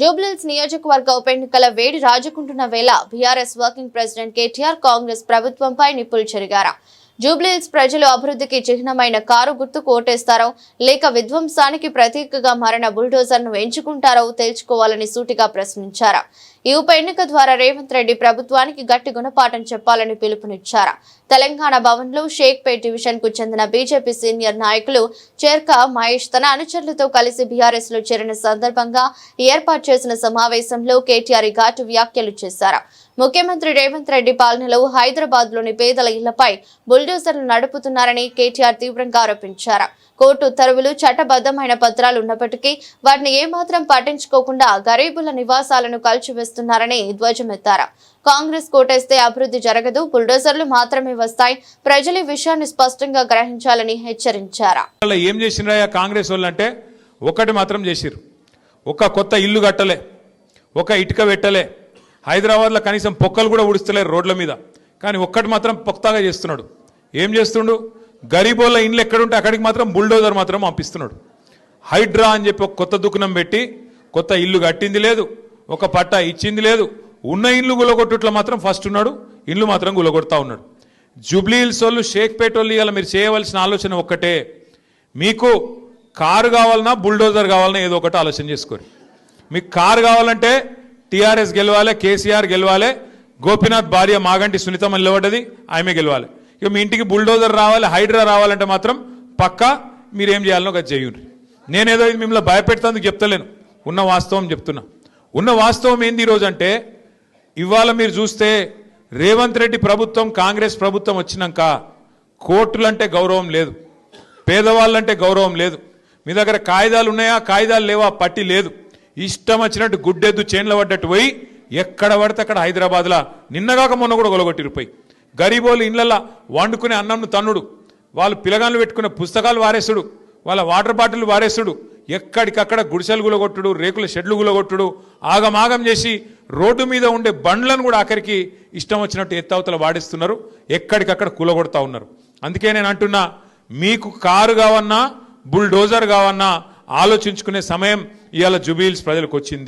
జూబ్లీహిల్స్ నియోజకవర్గ ఉప ఎన్నికల వేడి రాజుకుంటున్న వేళ BRS working president KTR Congress ప్రభుత్వంపై నిప్పులు చెరిగారా. జూబ్లీహిల్స్ ప్రజలు అభివృద్ధికి చిహ్నమైన కారు గుర్తుకు ఓటేస్తారో లేక విధ్వంసానికి ప్రతీకగా మారిన బుల్డోజర్ను ఎంచుకుంటారో తేల్చుకోవాలని సూటిగా ప్రశ్నించారా? ఈ ఉప ఎన్నిక ద్వారా రేవంత్ రెడ్డి ప్రభుత్వానికి గట్టి గుణపాఠం చెప్పాలని పిలుపునిచ్చారా? తెలంగాణ భవన్లో షేక్పేట్ డివిజన్కు చెందిన బీజేపీ సీనియర్ నాయకులు చేర్క మహేష్ తన అనుచరులతో కలిసి బీఆర్ఎస్లో చేరిన సందర్భంగా ఏర్పాటు చేసిన సమావేశంలో కేటీఆర్ ఘాటు వ్యాఖ్యలు చేశారు. ముఖ్యమంత్రి రేవంత్ రెడ్డి పాలనలో హైదరాబాద్లోని పేదల ఇళ్ళపై బుల్డోజర్లు నడుపుతున్నారని కేటీఆర్ తీవ్రంగా ఆరోపించారు. కోర్టు ఉత్తర్వులు చట్టబద్ధమైన పత్రాలు ఉన్నప్పటికీ వాటిని ఏమాత్రం పట్టించుకోకుండా గరీబుల నివాసాలను కలిచివేస్తున్నారని ధ్వజమెత్తారు. కాంగ్రెస్ కోటేస్తే అభివృద్ధి జరగదు బుల్డోజర్లు మాత్రమే వస్తాయి ప్రజలు ఈ విషయాన్ని స్పష్టంగా గ్రహించాలని హెచ్చరించారు. ఏం చేసిండ్రయ్యా కాంగ్రెస్ వాళ్ళంటే ఒకటి మాత్రం చేసిర్రు. ఒక కొత్త ఇల్లు కట్టలే ఒక ఇటుక పెట్టలే హైదరాబాద్లో కనీసం పొక్కలు కూడా ఉడుస్తలేరు రోడ్ల మీద. కానీ ఒక్కటి మాత్రం పొక్తాగా చేస్తున్నాడు. ఏం చేస్తుండు? గరీబోళ్ళ ఇండ్లు ఎక్కడుంటే అక్కడికి మాత్రం బుల్డోజర్ మాత్రం పంపిస్తున్నాడు. హైడ్రా అని చెప్పి ఒక కొత్త దుకుణం పెట్టి కొత్త ఇల్లు కట్టింది లేదు ఒక పట్టా ఇచ్చింది లేదు. ఉన్న ఇల్లు గులగొట్టుట్లో మాత్రం ఫస్ట్ ఉన్నాడు ఇల్లు మాత్రం గులగొడతా ఉన్నాడు. జూబ్లీ హిల్స్ వాళ్ళు షేక్పేట వాళ్ళు ఇవాళ మీరు చేయవలసిన ఆలోచన ఒక్కటే. మీకు కారు కావాలన్నా బుల్డోజర్ కావాలన్నా ఏదో ఒకటి ఆలోచన చేసుకోరు. మీకు కారు కావాలంటే టీఆర్ఎస్ గెలవాలి కేసీఆర్ గెలవాలి గోపీనాథ్ భార్య మాగంటి సునీతమ్మ నిలబడ్డది ఆమె గెలవాలి. ఇక మీ ఇంటికి బుల్డోజర్ రావాలి హైడ్రా రావాలంటే మాత్రం పక్కా మీరేం చేయాలనో ఒక చేయండి నేనేదో ఇది మిమ్మల్ని భయపెడతానికి చెప్తలేను. ఉన్న వాస్తవం చెప్తున్నా. ఉన్న వాస్తవం ఏంది ఈరోజు అంటే ఇవాళ మీరు చూస్తే రేవంత్ రెడ్డి ప్రభుత్వం కాంగ్రెస్ ప్రభుత్వం వచ్చినాక కోర్టులంటే గౌరవం లేదు. పేదవాళ్ళంటే గౌరవం లేదు. మీ దగ్గర కాగితాలు ఉన్నాయా? కాగితాలు లేవా? పట్టి లేదు. ఇష్టం వచ్చినట్టు గుడ్డెద్దు చేన్ల పడ్డట్టు పోయి ఎక్కడ పడితే అక్కడ హైదరాబాద్లో. నిన్నగాక మొన్న కూడా గొలగొట్టిరుపోయి గరీబోళ్ళు ఇళ్ళల్లో వండుకునే అన్నంను తన్నుడు. వాళ్ళు పిలగాళ్ళు పెట్టుకునే పుస్తకాలు వారేసుడు. వాళ్ళ వాటర్ బాటిల్ వారేసుడు. ఎక్కడికక్కడ గుడిసెలు గులగొట్టుడు రేకుల షెడ్లు గులగొట్టుడు. ఆగమాగం చేసి రోడ్డు మీద ఉండే బండ్లను కూడా ఆఖరికి ఇష్టం వచ్చినట్టు ఎత్తవతల వాడిస్తున్నారు. ఎక్కడికక్కడ కూలగొడతా ఉన్నారు. అందుకే నేను అంటున్నా మీకు కారు కావన్నా బుల్డోజర్ కావన్నా ఆలోచించుకునే సమయం ఇవాళ జుబీల్స్ ప్రజలకు వచ్చింది